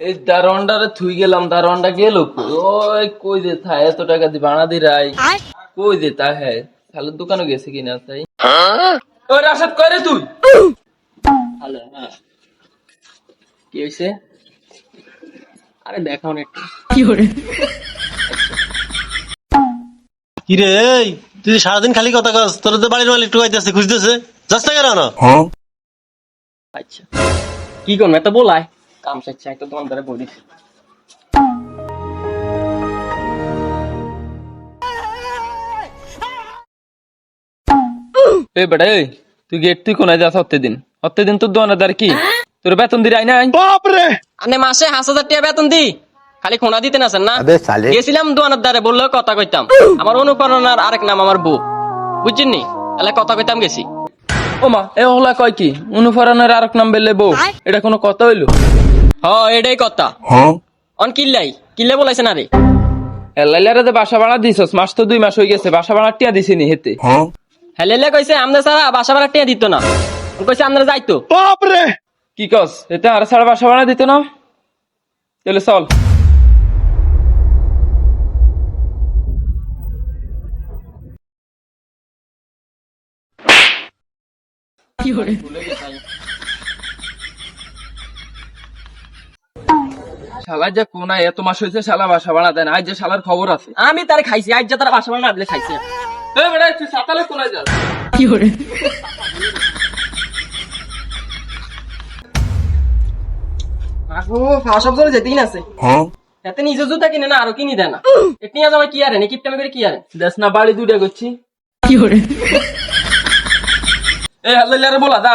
এই দারোয়ানটারে থুই গেলাম দারোয়ানটা গেল কই? ওই কই দে থা এত টাকা দি বানা দি রাই। কই দে তা হ্যাঁ তাহলে দোকানে গেছে কিনা তাই? ওই রাশাদ করে তুই? হ্যালো হ্যাঁ। কি হয়েছে আরে দেখাও না একটু। কি রে এই তুই সারাদিন খালি কথা কস তোর তো বাড়ির মালিক টুকাইতেছে খুঁজতেছে। যাস না কেন? না আচ্ছা। কি করবে? তো বলাই? কাম শিখছে একটা দোকানদারে বলি এ বেটা এই তুই গেট তুই কোনায় যাস দিন দিন তোর কি? তোর বেতন দি রাই নাই? বাপরে! মাসে হাজার হাজার টাকা বেতন দি। খালি খোনা দিতে না গেছিলাম দোকানদারে বললেও কথা কইতাম। আমার অনুপ্রেরণার আরেক নাম আমার বউ। বুঝছেন নি? তাহলে কথা কইতাম গেছি। ও মা এ হলা কয় কি? অনুপ্রেরণার আরেক নাম বললে বউ। এটা কোনো কথা হইল? হ এটাই কথা। অন কিল্লাই কিল্লে বলাইছে না রে? এলাইলারে যে বাসা ভাড়া দিছস মাস তো দুই মাস হয়ে গেছে বাসা ভাড়া টিয়া দিছিনি হেতে। হেলেলে কইছে আমনে সারা বাসা ভাড়া টিয়া দিত না। কইছে আমরা যাইতো। বাপরে! কি কস এতে আর ছাড়া বাসা ভাড়া দিত না? তাহলে চল। শালা যে কোনা এত মাস হয়েছে শালা বাসা ভাড়া দেয় না। আজ যে শালার খবর আছে। আমি তারে খাইছি আজ যে তারা বাসা ভাড়া দিলে খাইছে। এই বেটা তুই সাতালে কোনায় যাস? যেতেই এতে নিজে জুতা কিনে না আরও কিনি দেয় না। এটি আজ আমার কি আরে নি কিপটামি করে কি আরে দেশ না বাড়ি দুইটা করছি। এ হাল্লারে বলা দা।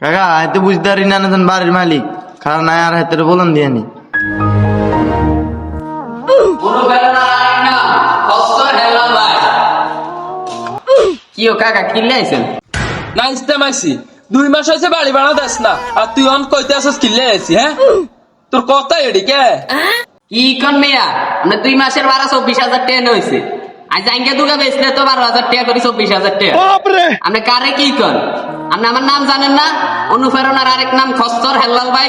কাকা হাতে বুঝতে পারি না না বাড়ির মালিক। খারাপ নাই আর হাতে বলন দিয়ে নি। কি কাকা কিনলে আইছেন? না আইছি। দুই মাস হয়েছে বাড়ি বাড়া দেস না আর তুই অন কইতে আসস কিলে আইছি হ্যাঁ? তোর কথা এডি কে? কি কন মেয়া আমরা দুই মাসের ভাড়া চব্বিশ হাজার টাকা হয়েছে আজ জাঙ্গা দুর্গা বেচলে তো বারো হাজার টাকা করে চব্বিশ হাজার টাকা। আপনি কারে কি কন? আপনি আমার নাম জানেন না? অনুপ্রেরণার আরেক নাম খস্তর হেল্লাল ভাই।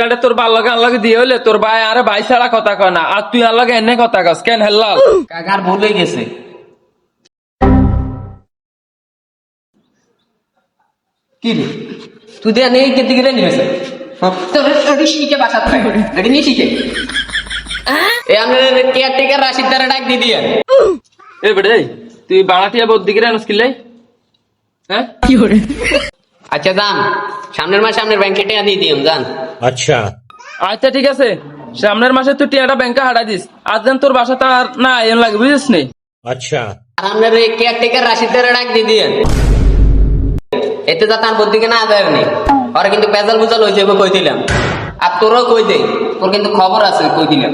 গাড়ে তোর ভালো লাগে আল্লাহকে দিয়ে হইলে তোর ভাই আরে ভাই ছাড়া কথা কয় না। আর তুই আল্লাহকে এনে কথা কস কেন হেল্লাল? কাকার ভুল গেছে। কি রে? তুই দিয়ে নেই কেটে গেলে নিয়েছে তোর শিখে নিয়ে শিখে। এ আমাদের কেয়ারটেকার রাশিদ দ্বারা ডাক দিয়ে দিয়ে। এ এই, তুই বাড়াটিয়া বোধ দিকে হ্যাঁ? আচ্ছা দাম সামনের মাসে আপনার ব্যাংকে টাকা দিয়ে দিও জান। আচ্ছা। আচ্ছা ঠিক আছে। সামনের মাসে তুই টিয়াটা ব্যাংকে হারাই দিস। আজ দিন তোর বাসা আর না এন লাগে বুঝিস নি আচ্ছা আপনার এই কেয়ারটেকার রাশিদ দ্বারা ডাক দিয়ে দিয়ে এতে যা তার বুদ্ধিকে না দেয় নি ওরা কিন্তু পেজাল বুজাল হয়ে যাবে কই দিলাম আর তোরও কই দেই তোর কিন্তু খবর আছে কই দিলাম।